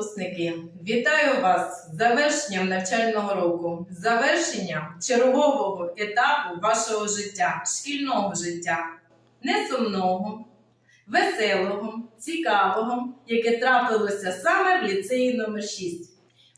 випускники! Вітаю вас з завершенням навчального року, завершенням чергового етапу вашого життя, шкільного життя, не сумного, веселого, цікавого, яке трапилося саме в ліцеї номер 6.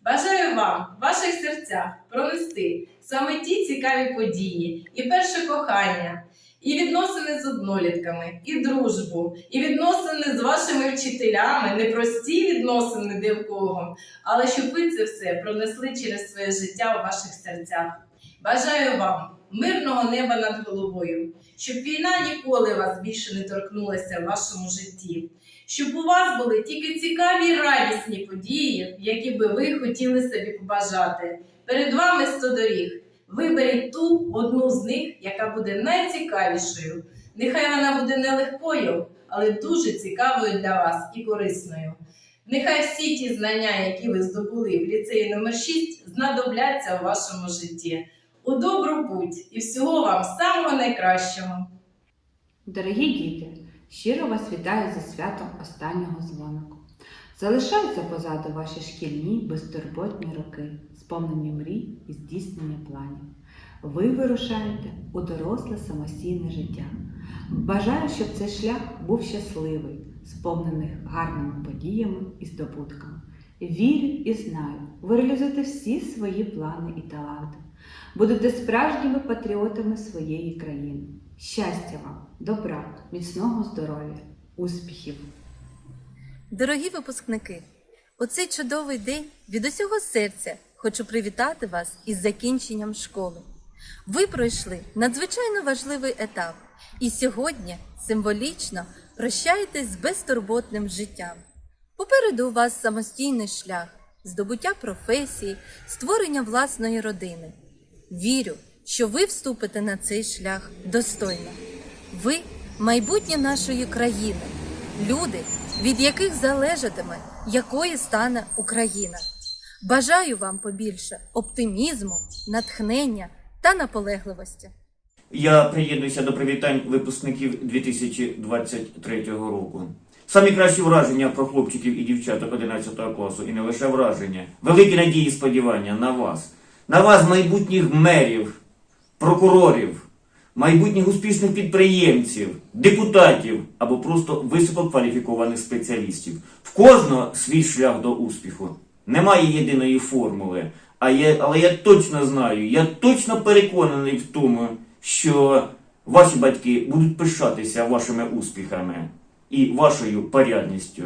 Бажаю вам в ваших серцях пронести саме ті цікаві події і перше кохання, і відносини з однолітками, і дружбу, і відносини з вашими вчителями, непрості відносини де в кого, але щоб ви це все пронесли через своє життя у ваших серцях. Бажаю вам мирного неба над головою, щоб війна ніколи вас більше не торкнулася в вашому житті, щоб у вас були тільки цікаві і радісні події, які би ви хотіли собі побажати. Перед вами сто доріг. Виберіть ту одну з них, яка буде найцікавішою. Нехай вона буде нелегкою, але дуже цікавою для вас і корисною. Нехай всі ті знання, які ви здобули в ліцеї номер 6, знадобляться у вашому житті. У добру путь і всього вам самого найкращого! Дорогі діти, щиро вас вітаю зі святом останнього дзвонику. Залишаються позаду ваші шкільні безтурботні роки, сповнені мрій і здійснення планів. Ви вирушаєте у доросле самостійне життя. Бажаю, щоб цей шлях був щасливий, сповнений гарними подіями і здобутками. Вірю і знаю, ви реалізуєте всі свої плани і таланти. Будете справжніми патріотами своєї країни. Щастя вам, добра, міцного здоров'я, успіхів! Дорогі випускники, у цей чудовий день від усього серця хочу привітати вас із закінченням школи. Ви пройшли надзвичайно важливий етап, і сьогодні символічно прощаєтесь з безтурботним життям. Попереду у вас самостійний шлях, здобуття професії, створення власної родини. Вірю, що ви вступите на цей шлях достойно. Ви майбутнє нашої країни, люди, від яких залежатиме, якою стане Україна. Бажаю вам побільше оптимізму, натхнення та наполегливості. Я приєднуюся до привітань випускників 2023 року. Самі кращі враження про хлопчиків і дівчаток 11 класу, і не лише враження. Великі надії і сподівання на вас, на вас, майбутніх мерів, прокурорів, майбутніх успішних підприємців, депутатів або просто висококваліфікованих спеціалістів. В кожного свій шлях до успіху. Немає єдиної формули. А я, але я точно знаю, я точно переконаний в тому, що ваші батьки будуть пишатися вашими успіхами і вашою порядністю.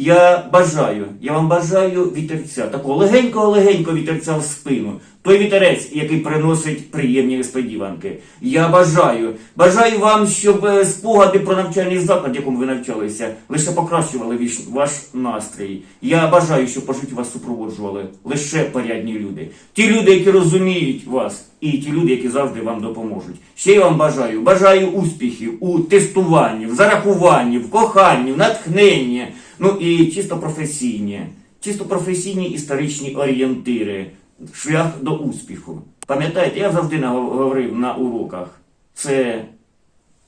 Я бажаю, я вам бажаю вітерця, такого легенького-легенького вітерця в спину. Той вітерець, який приносить приємні несподіванки. Я бажаю, бажаю вам, щоб е, спогади про навчальний заклад, якому ви навчалися, лише покращували ваш настрій. Я бажаю, щоб по житті вас супроводжували лише порядні люди. Ті люди, які розуміють вас, і ті люди, які завжди вам допоможуть. Ще я вам бажаю, бажаю успіхів у тестуванні, в зарахуванні, в коханні, в натхненні, ну і чисто професійні, чисто професійні історичні орієнтири, шлях до успіху. Пам'ятаєте, я завжди говорив на уроках, це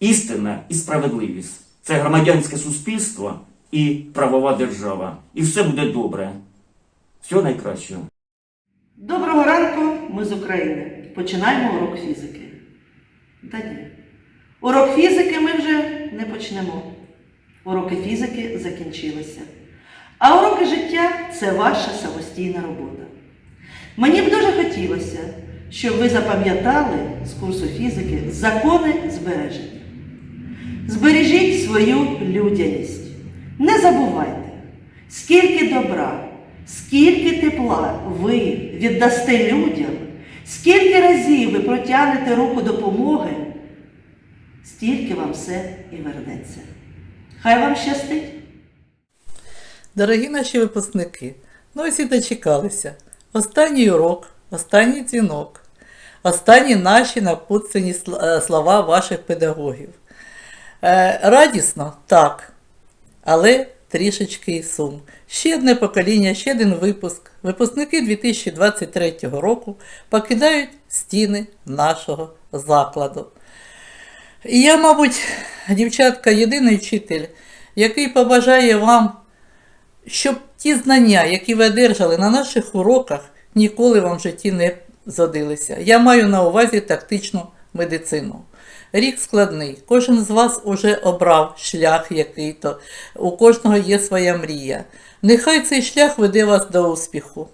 істина і справедливість, це громадянське суспільство і правова держава. І все буде добре. Всього найкращого. Доброго ранку, ми з України. Починаємо урок фізики. Та ні. Урок фізики ми вже не почнемо. Уроки фізики закінчилися. А уроки життя це ваша самостійна робота. Мені б дуже хотілося, щоб ви запам'ятали з курсу фізики закони збереження. Збережіть свою людяність. Не забувайте, скільки добра, скільки тепла ви віддасте людям, скільки разів ви протягнете руку допомоги, стільки вам все і вернеться. Хай вам щастить! Дорогі наші випускники, ну ось і дочекалися. Останній урок, останній дзвінок, останні наші напутствені е, слова ваших педагогів. Е, радісно, так, але трішечки і сум. Ще одне покоління, ще один випуск. Випускники 2023 року покидають стіни нашого закладу. І я, мабуть, дівчатка, єдиний вчитель, який побажає вам щоб ті знання, які ви одержали на наших уроках, ніколи вам в житті не згодилися. Я маю на увазі тактичну медицину. Рік складний. Кожен з вас уже обрав шлях який-то, у кожного є своя мрія. Нехай цей шлях веде вас до успіху.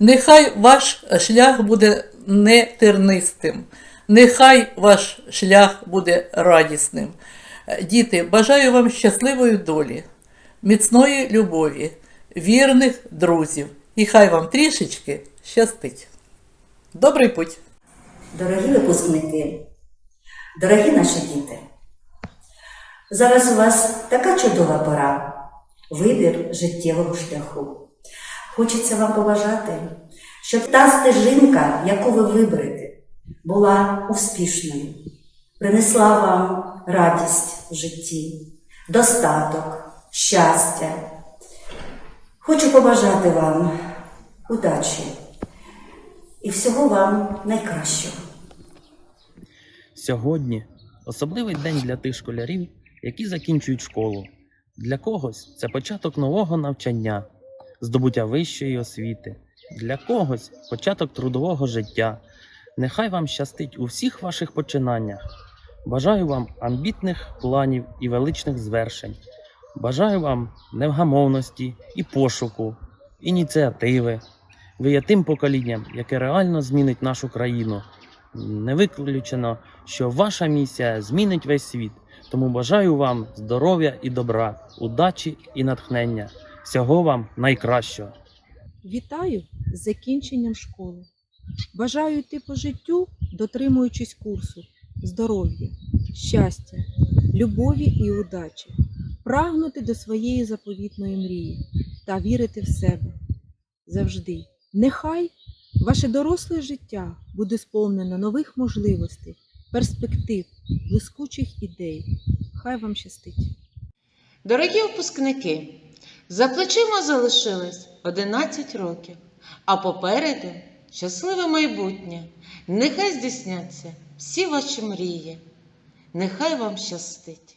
Нехай ваш шлях буде не тернистим, нехай ваш шлях буде радісним. Е, Діти, бажаю вам щасливої долі, міцної любові, вірних друзів. І хай вам трішечки щастить. Добрий путь! Дорогі випускники, дорогі наші діти, зараз у вас така чудова пора, вибір життєвого шляху. Хочеться вам побажати, щоб та стежинка, яку ви виберете, була успішною, принесла вам радість в житті, достаток, щастя. Хочу побажати вам удачі і всього вам найкращого. Сьогодні особливий день для тих школярів, які закінчують школу. Для когось це початок нового навчання, здобуття вищої освіти, для когось початок трудового життя. Нехай вам щастить у всіх ваших починаннях. Бажаю вам амбітних планів і величних звершень. Бажаю вам невгамовності і пошуку, ініціативи. Ви є тим поколінням, яке реально змінить нашу країну. Не виключено, що ваша місія змінить весь світ. Тому бажаю вам здоров'я і добра, удачі і натхнення. Всього вам найкращого. Вітаю з закінченням школи. Бажаю йти по життю, дотримуючись курсу, здоров'я, щастя, любові і удачі, прагнути до своєї заповітної мрії та вірити в себе завжди. Нехай ваше доросле життя буде сповнено нових можливостей, перспектив, блискучих ідей. Хай вам щастить! Дорогі випускники, за плечима залишилось 11 років, а попереду щасливе майбутнє. Нехай здійсняться всі ваші мрії. Нехай вам щастить.